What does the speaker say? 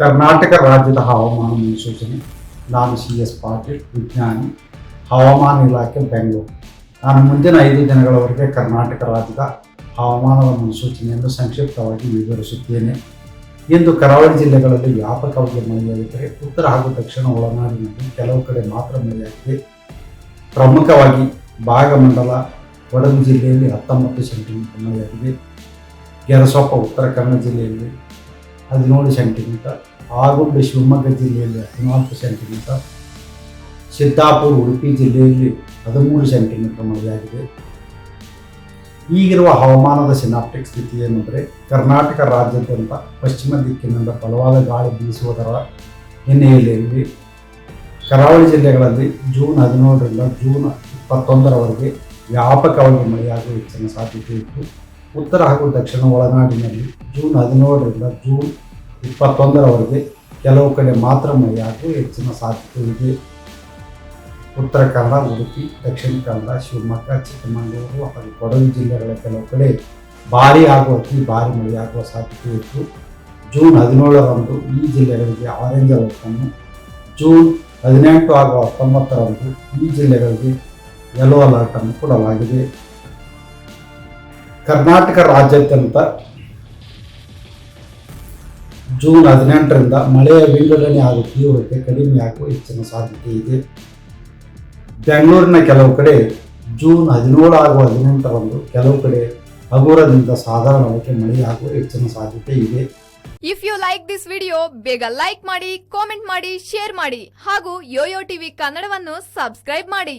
ಕರ್ನಾಟಕ ರಾಜ್ಯದ ಹವಾಮಾನ ಮುನ್ಸೂಚನೆ, ನಾನು ಸಿ ಎಸ್ ಪಾಟೀಲ್, ವಿಜ್ಞಾನಿ, ಹವಾಮಾನ ಇಲಾಖೆ, ಬೆಂಗಳೂರು. ನಾನು ಮುಂದಿನ ಐದು ದಿನಗಳವರೆಗೆ ಕರ್ನಾಟಕ ರಾಜ್ಯದ ಹವಾಮಾನದ ಮುನ್ಸೂಚನೆಯನ್ನು ಸಂಕ್ಷಿಪ್ತವಾಗಿ ವಿವರಿಸುತ್ತೇನೆ. ಇಂದು ಕರಾವಳಿ ಜಿಲ್ಲೆಗಳಲ್ಲಿ ವ್ಯಾಪಕವಾಗಿ ಮಳೆಯಾಗಿದ್ದರೆ ಉತ್ತರ ಹಾಗೂ ದಕ್ಷಿಣ ಒಳನಾಡಿನಲ್ಲಿ ಕೆಲವು ಕಡೆ ಮಾತ್ರ ಮಳೆಯಾಗಿದೆ. ಪ್ರಮುಖವಾಗಿ ಭಾಗಮಂಡಲ, ಕೊಡಗು ಜಿಲ್ಲೆಯಲ್ಲಿ ಹತ್ತೊಂಬತ್ತು ಸೆಂಟಿಮೀಟರ್ ಮಳೆಯಾಗಿದೆ. ಗೆರಸೊಪ್ಪ ಉತ್ತರ ಕನ್ನಡ ಜಿಲ್ಲೆಯಲ್ಲಿ ಹದಿನೇಳು ಸೆಂಟಿಮೀಟರ್ ಆಗುಂಬೆ ಶಿವಮೊಗ್ಗ ಜಿಲ್ಲೆಯಲ್ಲಿ ಹದಿನಾಲ್ಕು ಸೆಂಟಿಮೀಟರ್ ಸಿದ್ದಾಪುರ, ಉಡುಪಿ ಜಿಲ್ಲೆಯಲ್ಲಿ ಹದಿಮೂರು ಸೆಂಟಿಮೀಟರ್ ಮಳೆಯಾಗಿದೆ. ಈಗಿರುವ ಹವಾಮಾನದ ಸಿನಾಪ್ಟಿಕ್ ಸ್ಥಿತಿ ಏನೆಂದರೆ ಕರ್ನಾಟಕ ರಾಜ್ಯಾದ್ಯಂತ ಪಶ್ಚಿಮ ದಿಕ್ಕಿನಿಂದ ಬಲವಾದ ಗಾಳಿ ಬೀಸುವುದರ ಹಿನ್ನೆಲೆಯಲ್ಲಿ ಕರಾವಳಿ ಜಿಲ್ಲೆಗಳಲ್ಲಿ ಜೂನ್ ಹದಿನೇಳರಿಂದ ಜೂನ್ ಇಪ್ಪತ್ತೊಂದರವರೆಗೆ ವ್ಯಾಪಕವಾಗಿ ಮಳೆಯಾಗುವ ಹೆಚ್ಚಿನ ಸಾಧ್ಯತೆ ಇದ್ದು ಉತ್ತರ ಹಾಗೂ ದಕ್ಷಿಣ ಒಳನಾಡಿನಲ್ಲಿ ಜೂನ್ ಹದಿನೇಳರಿಂದ ಜೂನ್ ಇಪ್ಪತ್ತೊಂದರವರೆಗೆ ಕೆಲವು ಕಡೆ ಮಾತ್ರ ಮಳೆಯಾಗುವ ಹೆಚ್ಚಿನ ಸಾಧ್ಯತೆ ಇದೆ. ಉತ್ತರ ಕನ್ನಡ, ಉಡುಪಿ, ದಕ್ಷಿಣ ಕನ್ನಡ, ಶಿವಮೊಗ್ಗ, ಚಿಕ್ಕಮಗಳೂರು ಹಾಗೂ ಕೊಡಗು ಜಿಲ್ಲೆಗಳ ಕೆಲವು ಕಡೆ ಭಾರಿ ಹಾಗೂ ಅತಿ ಭಾರಿ ಮಳೆಯಾಗುವ ಸಾಧ್ಯತೆ ಇತ್ತು ಜೂನ್ ಹದಿನೇಳರಂದು ಈ ಜಿಲ್ಲೆಗಳಿಗೆ ಆರೆಂಜ್ ಅಲರ್ಟನ್ನು ಜೂನ್ ಹದಿನೆಂಟು ಹಾಗೂ ಹತ್ತೊಂಬತ್ತರಂದು ಈ ಜಿಲ್ಲೆಗಳಿಗೆ ಯೆಲ್ಲೋ ಅಲರ್ಟನ್ನು ಕೊಡಲಾಗಿದೆ. ಕರ್ನಾಟಕ ರಾಜ್ಯಾದ್ಯಂತ ಜೂನ್ ಹದಿನೆಂಟರಿಂದ ಮಳೆಯ ವಿಂಗಡಣೆ ಹಾಗೂ ತೀವ್ರತೆ ಕಡಿಮೆಯಾಗುವ ಹೆಚ್ಚಿನ ಸಾಧ್ಯತೆ ಇದೆ. ಬೆಂಗಳೂರಿನ ಕೆಲವು ಕಡೆ ಜೂನ್ ಹದಿನೇಳು ಹಾಗೂ ಹದಿನೆಂಟರಂದು ಕೆಲವು ಕಡೆ ಹಗುರದಿಂದ ಸಾಧಾರಣವಾಗಿ ಮಳೆಯಾಗುವ ಹೆಚ್ಚಿನ ಸಾಧ್ಯತೆ ಇದೆ. If you like this video ಬೇಗ ಲೈಕ್ ಮಾಡಿ ಕಾಮೆಂಟ್ ಮಾಡಿ ಶೇರ್ ಮಾಡಿ ಹಾಗೂ ಯೋಯೋ ಟಿವಿ ಕನ್ನಡವನ್ನು ಸಬ್ಸ್ಕ್ರೈಬ್ ಮಾಡಿ.